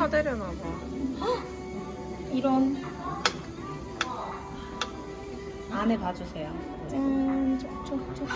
차대려나 봐. 이런 안에 봐주세요. 짠, 촉촉촉촉.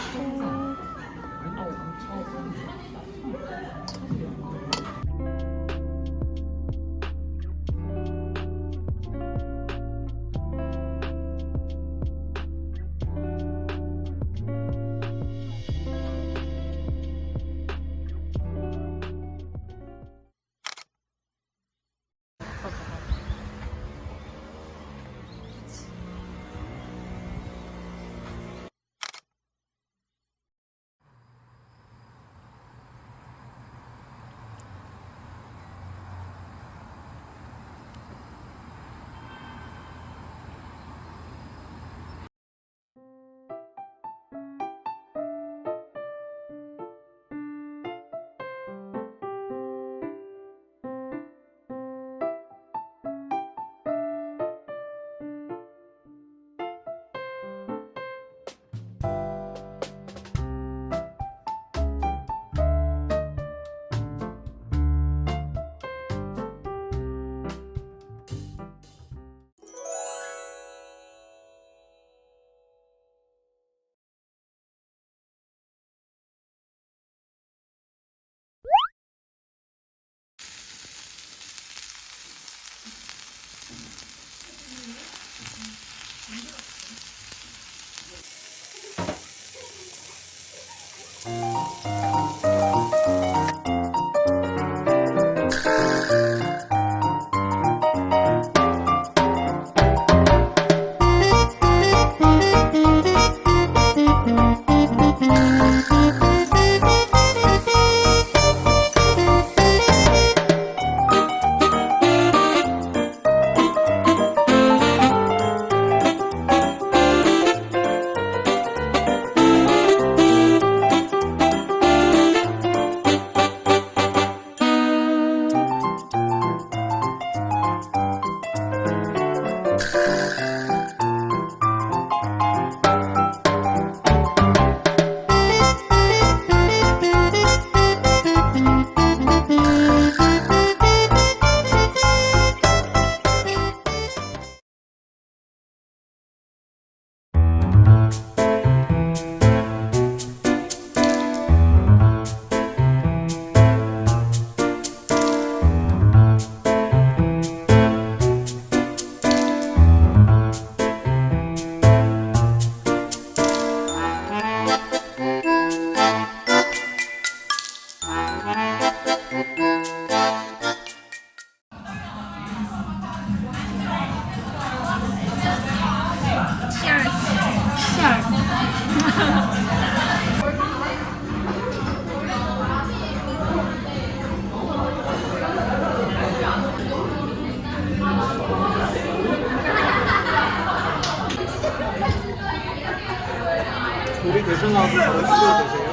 우리 대전하고 어디서 되세요?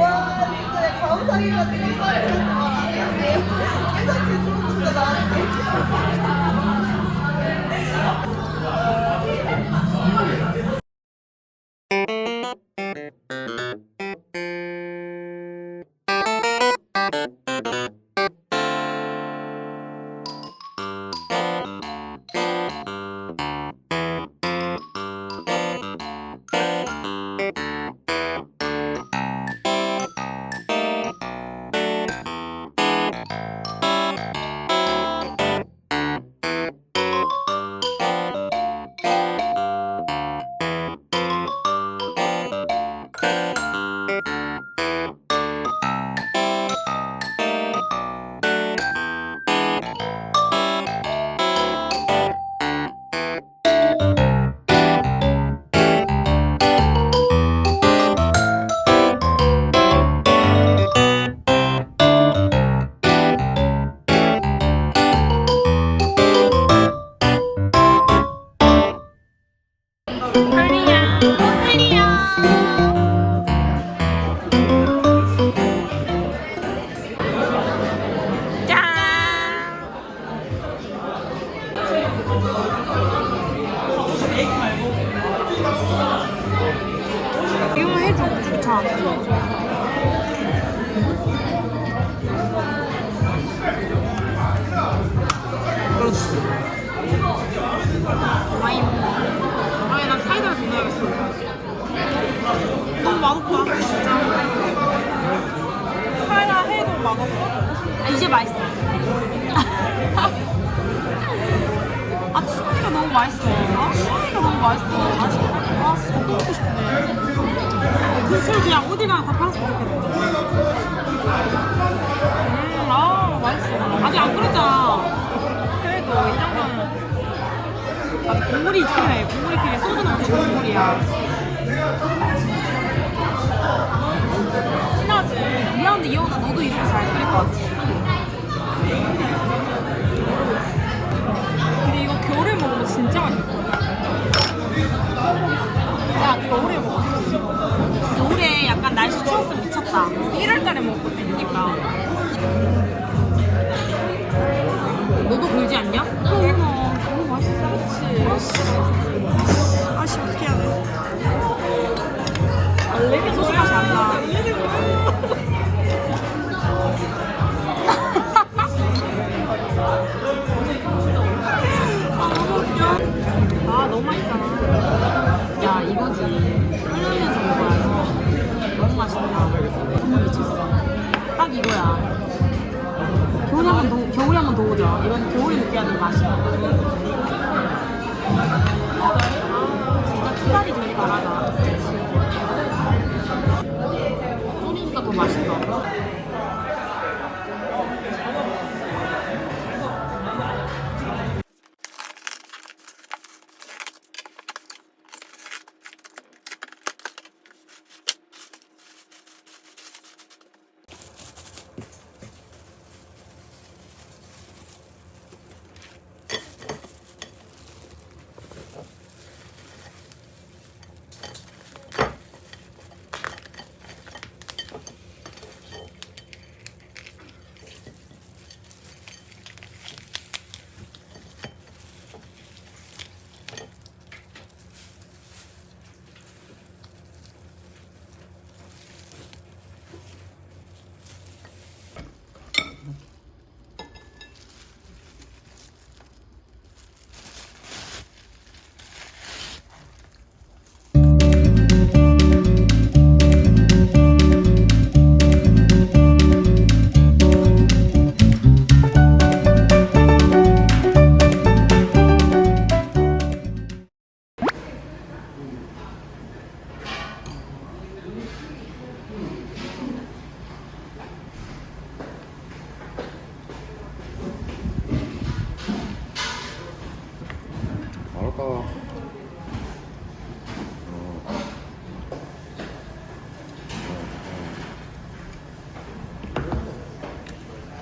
와 진짜 감사해가 되게 많이 계속 진짜 나한테 이거 해줘. 좋다. 그렇지. 아이, 아니, 난 사이다를 더 넣어야겠어. 너무 맛없다, 진짜. 사이다 해도 맛없어? 아, 이제 맛있어. 아, 추위가 너무 맛있어. 아, 추위가 너무 맛있어. 아, 진짜. 아, 진짜 또 먹고 싶네. 그술 그냥 어디 가나 다 팔아서 먹겠다. 음, 아, 맛있어. 아직 안 끓였잖아. 그래도 이 정도는. 아, 국물이 있길래, 국물이 있길래 소주 넣은 게 국물이야. 진하지? 미안한데, 이혼아, 너도 이렇게 잘 끓일 것 같지? 근데 이거 겨울에 먹으면 진짜 맛있어. 야, 겨울에 먹어. 날씨 추웠으면 미쳤다. 1월달에 먹었거든, 그니까. 너도 그러지 않냐?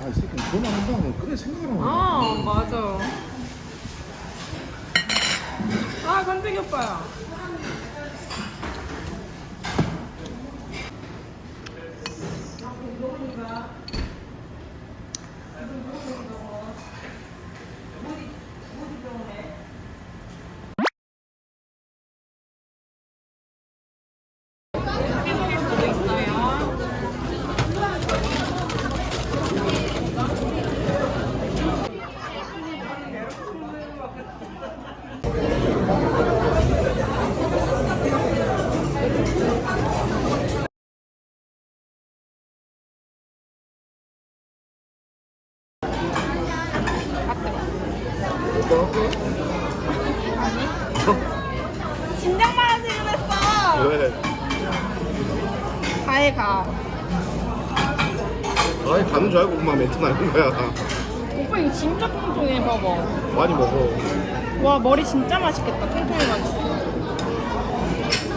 아, 이 새끼 전화한다면 그래 생각을 하고. 아, 맞아. 아, 간택이 오빠야. 해드릴 수도 있어요. 진작만 하지 그랬어. 왜? 가해 가. 아니 가는 줄 알고 엄마 멘트 나는 거야. 오빠 이거 진짜 통통해 봐봐. 많이 먹어. 와 머리 진짜 맛있겠다 통통해가지고.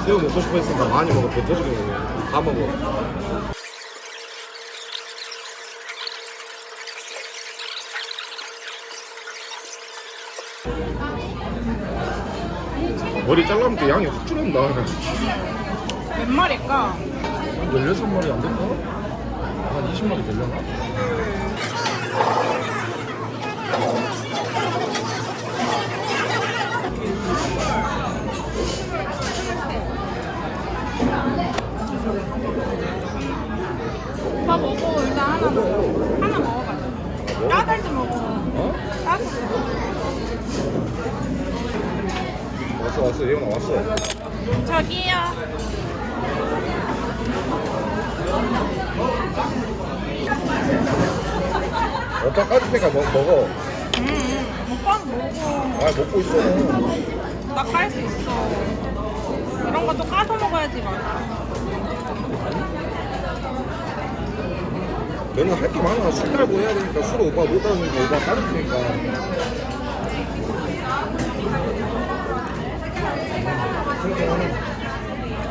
새우 먹고 싶어 했으니까 많이 먹어. 배 터지게 먹어. 다 먹어. 머리 잘라면 또 양이 확 줄었다. 몇 마리일까? 한 16마리 안 될까? 한 20마리 되려나? 다 먹어. 일단 하나 먹어. 하나 먹어봐. 따뜻해 먹어. 어? 따뜻해 먹어. 왔어 왔어. 예원아 왔어. 저기요. 오빠 까짓니까 먹어. 응 오빠는 먹어. 아 먹고 있어. 나 깔 수 있어. 이런 것도 까서 먹어야지 맛있어. 너는 할 게 많아 술 달고 해야 되니까 술을 오빠 못 따르니까 오빠 테니까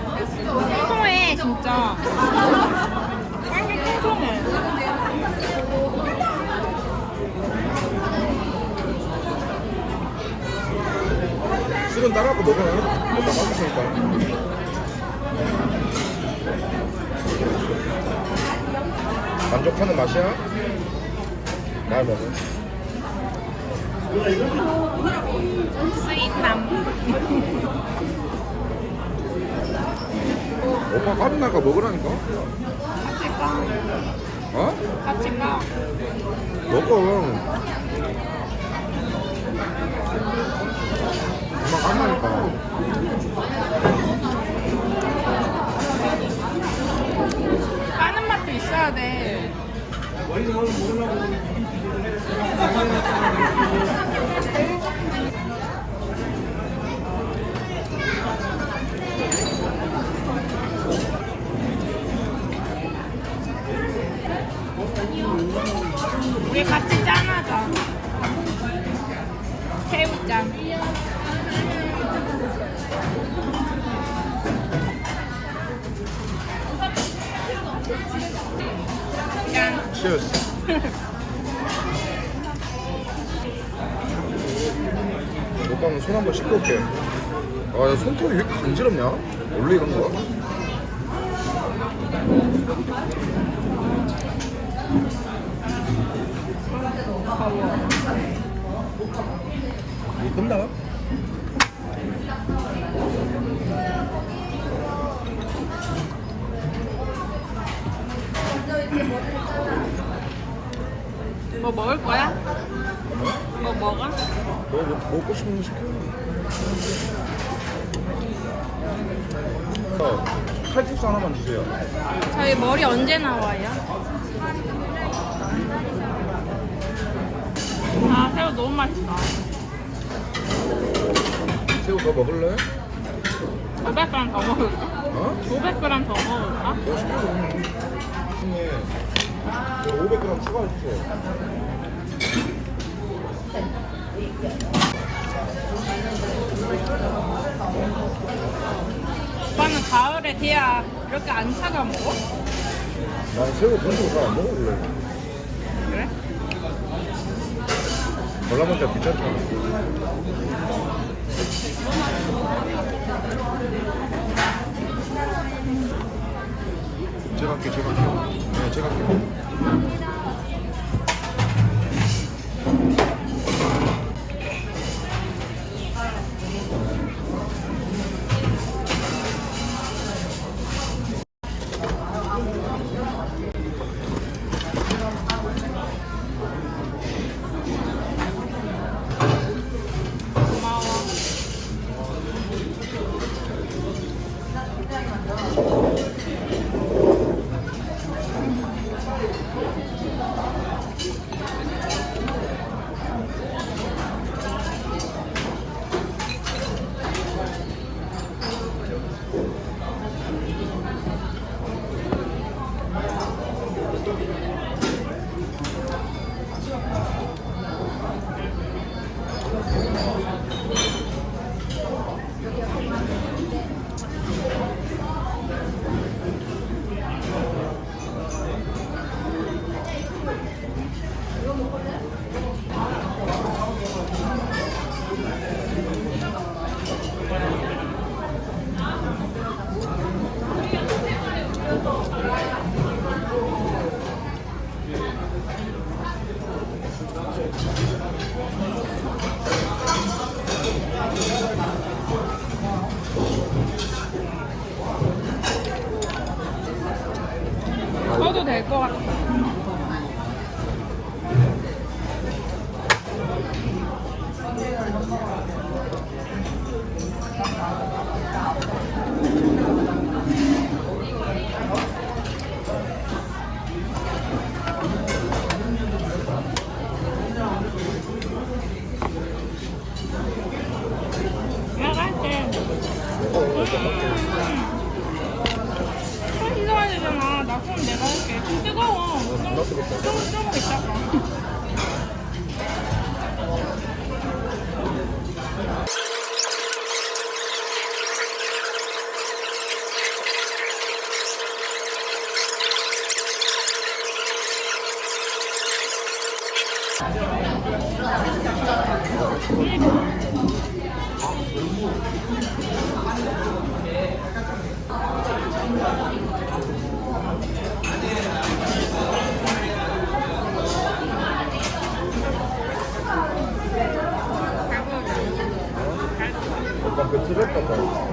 통통해 진짜. 꽝게 통통해. 술은 따라고 먹어 오빠 까줄 테니까 만족하는 맛이야? 말 먹어 스윗남. 오빠 까준다니까 먹으라니까 같이 까. 어? 같이 까. 먹어 깐다니까 까는 맛도 있어야 돼. 야 손톱이 왜 이렇게 간지럽냐? 원래 이런 거야? 이거 끝나? 뭐 먹을 거야? 뭐 먹어? 너 뭐, 먹고 싶은 거 시켜 어, 칼국수 하나만 주세요 저희 머리 언제 나와요? 아 새우 너무 맛있다. 새우 더 먹을래? 500g 더 먹을까? 어? 500g 더 먹을까? 너 시켜 중에 500g 추가해 주세요 가을에 돼야 이렇게 안 차가 먹어? 난 새우 본적 잘안 먹을래 그래? 전라면 때 귀찮잖아 제가 할게 제가 할게요 네 제가 할게 써도 될 좀 있다가. México.